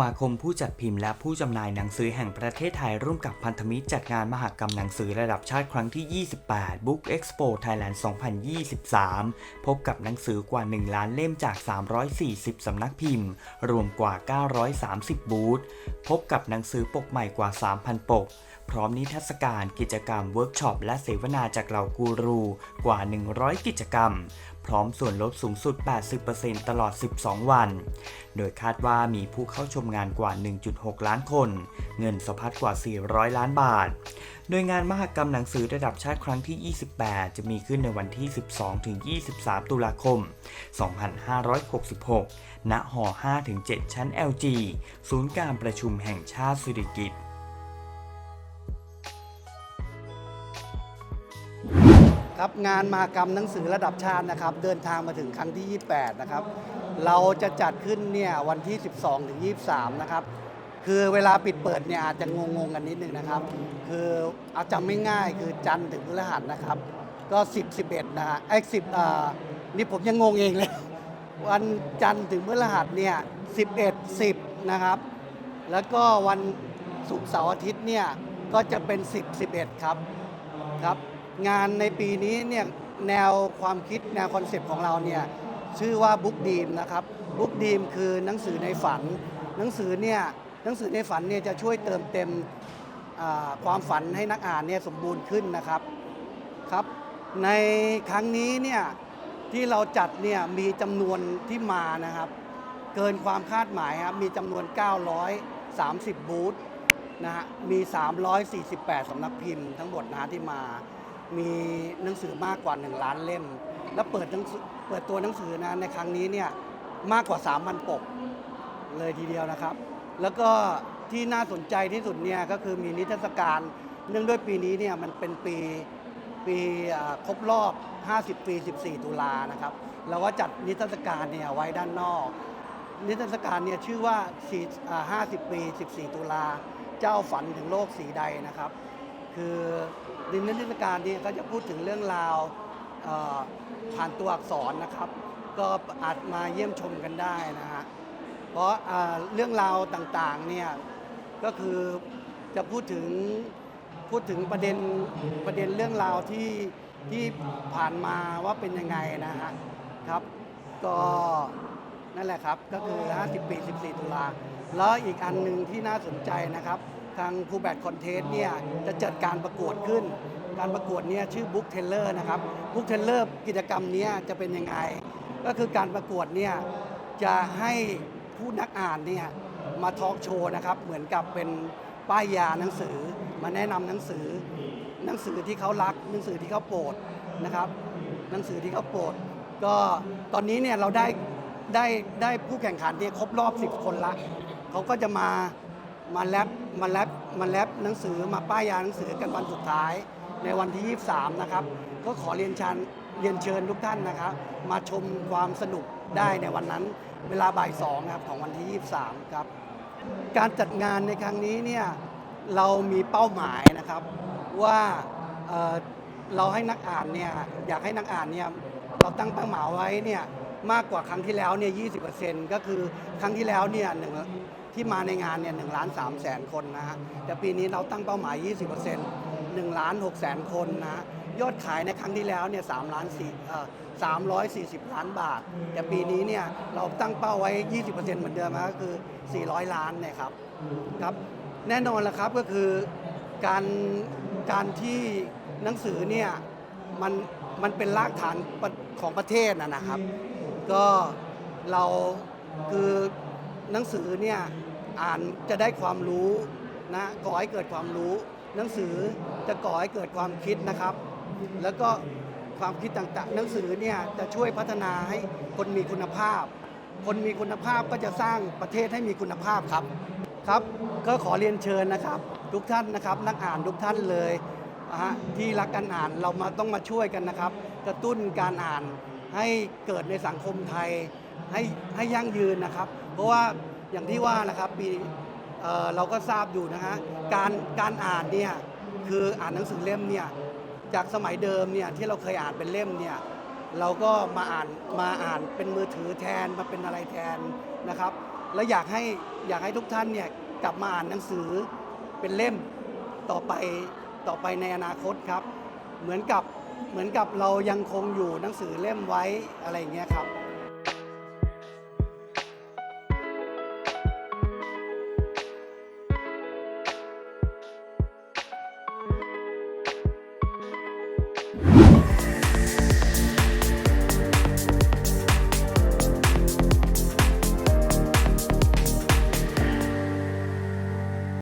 มาคมผู้จัดพิมพ์และผู้จำหน่ายหนังสือแห่งประเทศไทยร่วมกับพันธมิตรจัดงานมหกรรมหนังสือระดับชาติครั้งที่ 28 Book Expo Thailand 2023 พบกับหนังสือกว่า 1 ล้านเล่มจาก 340 สำนักพิมพ์ รวมกว่า 930 บูธ พบกับหนังสือปกใหม่กว่า 3,000 ปก พร้อมนิทรรศการกิจกรรมเวิร์กช็อปและเสวนาจากเหล่ากูรูกว่า 100 กิจกรรม พร้อมส่วนลดสูงสุด 80%ตลอด 12 วัน โดยคาดว่ามีผู้เข้าชมงานกว่า 1.6 ล้านคน เงินสะพัดกว่า 400 ล้านบาท โดยงานมหกรรมหนังสือระดับชาติครั้งที่ 28 จะมีขึ้นในวันที่ 12-23 ตุลาคม 2566 ณ หอ 5-7 ชั้น LG ศูนย์การประชุมแห่งชาติสุริกิต ครับงานมหกรรมหนังสือระดับชาตินะครับ เดินทางมาถึงครั้งที่ 28 นะครับ เราจะจัดขึ้นเนี่ยวันที่ 12 ถึง 23 นะครับ คือเวลาปิดเปิดเนี่ยอาจจะงงๆกันนิดนึงนะครับ คือเอาจำไม่ง่ายคือจันทร์ถึงพฤหัสนะครับ ก็ 10 11 นะฮะไอ้10อ่านี่ผมยังงงเองเลย วันจันทร์ถึงพฤหัสเนี่ย11 10 นะครับ แล้วก็วันศุกร์เสาร์อาทิตย์เนี่ยก็จะเป็น 10 11 ครับครับ งานในปีนี้เนี่ยแนวความคิดแนวคอนเซปต์ของเราเนี่ยชื่อว่าบุ๊กดีมนะครับบุ๊กดีมคือหนังสือในฝัน หนังสือเนี่ยหนังสือในฝันเนี่ยจะช่วยเติมเต็มความฝันให้นักอ่านเนี่ยสมบูรณ์ขึ้นนะครับครับ ในครั้งนี้เนี่ยที่เราจัดเนี่ยมีจำนวนที่มานะครับ เกินความคาดหมายครับมีจำนวน 930 บูธนะฮะมี 348สำนักพิมพ์ทั้งหมดนะที่มา มีหนังสือมากกว่า 1 ล้านเล่ม และเปิดหนังสือเปิดตัวหนังสือนะในครั้งนี้เนี่ยมากกว่า 3,000 ปกเลยทีเดียวนะครับ แล้วก็ที่น่าสนใจที่สุดเนี่ยก็คือมีนิทรรศการ เนื่องด้วยปีนี้เนี่ยมันเป็นปีปีอ่าครบรอบ 50 ปี 14 ตุลานะครับ เราก็จัดนิทรรศการเนี่ยไว้ด้านนอก นิทรรศการเนี่ยชื่อว่า4อ่า50 ปี 14 ตุลา เจ้าฝันถึงโลกสีใดนะครับ คือในนิทรรศการนี้ก็จะพูดถึงเรื่องราวผ่านตัวอักษรนะครับ ก็อาจมาเยี่ยมชมกันได้นะฮะเพราะเรื่องราวต่างๆเนี่ยก็คือจะพูดถึงพูดถึงประเด็นประเด็นเรื่องราวที่ที่ผ่านมาว่าเป็นยังไงนะฮะครับ ก็นั่นแหละครับก็คือ 50 ปี 14 ตุลาแล้วอีกอันหนึ่งที่น่าสนใจนะครับ ทางคูแบทคอนเทสเนี่ยจะจัดการประกวดขึ้น การประกวดเนี่ยชื่อบุ๊กเทเลอร์นะครับบุ๊กเทเลอร์กิจกรรมนี้จะเป็นยังไง ก็คือการประกวดเนี่ยจะให้ผู้นักอ่านเนี่ยมาทอล์กโชว์นะครับเหมือนกับเป็นป้ายยาหนังสือมาแนะนำหนังสือ หนังสือที่เขารักหนังสือที่เขาโปรดนะครับ หนังสือที่เขาโปรด ก็ตอนนี้เนี่ยเราได้ได้ได้ผู้แข่งขันเนี่ยครบรอบ 10 คนละเขาก็จะมา มาแรปมาแรปมาแรปหนังสือมาป้ายยาหนังสือกันวันสุดท้าย ในวันที่ 23 นะครับ ก็ขอเรียนชิญเรียนเชิญทุกท่านนะครับ มาชมความสนุกได้ในวันนั้น เวลาบ่ายสองครับของวันที่ 23 ครับ การจัดงานในครั้งนี้เนี่ยเรามีเป้าหมายนะครับว่าเเราให้นักอ่านเนี่ยอยากให้นักอ่านเนี่ยเราตั้งเป้าหมายไว้เนี่ยมากกว่าครั้งที่แล้วเนี่ย 20%ก็คือครั้งที่แล้วเนี่ยหนึ่ง ที่มาในงานเนี่ยหนึ่งล้านสามแสนคนนะฮะแต่ปีนี้เราตั้งเป้าหมาย 20% 1ล้าน6แสนคนนะฮะยอดขายในครั้งที่แล้วเนี่ย3ล้าน4เอ่อ340ล้านบาท แต่ปีนี้เนี่ยเราตั้งเป้าไว้ 20%เหมือนเดิมนะก็คือ 400 ล้านเนะครับครับแน่นอนละครับก็คือการการที่หนังสือเนี่ยมันมันเป็นรากฐานของประเทศนะนะครับ ก็เราคือ หนังสือเนี่ยอ่านจะได้ความรู้นะก่อให้เกิดความรู้ หนังสือจะก่อให้เกิดความคิดนะครับ แล้วก็ความคิดต่างๆ หนังสือเนี่ยจะช่วยพัฒนาให้คนมีคุณภาพ คนมีคุณภาพก็จะสร้างประเทศให้มีคุณภาพครับครับ ก็ขอเรียนเชิญนะครับ ทุกท่านนะครับ นักอ่านทุกท่านเลยนะฮะที่รักการอ่านเรามาต้องมาช่วยกันนะครับ กระตุ้นการอ่าน ให้เกิดในสังคมไทยให้ให้ยั่งยืนนะครับ เพราะว่าอย่างที่ว่านะครับปีเเราก็ทราบอยู่นะฮะการการอ่านเนี่ยคืออ่านหนังสือเล่มเนี่ยจากสมัยเดิมเนี่ยที่เราเคยอ่านเป็นเล่มเนี่ยเราก็มาอ่านมาอ่านเป็นมือถือแทนมาเป็นอะไรแทนนะครับ และอยากให้อยากให้ทุกท่านเนี่ยกลับมาอ่านหนังสือเป็นเล่มต่อไปต่อไปในอนาคตครับ เหมือนกับ เหมือนกับเรายังคงอยู่หนังสือเล่มไว้อะไรอย่างเงี้ยครับ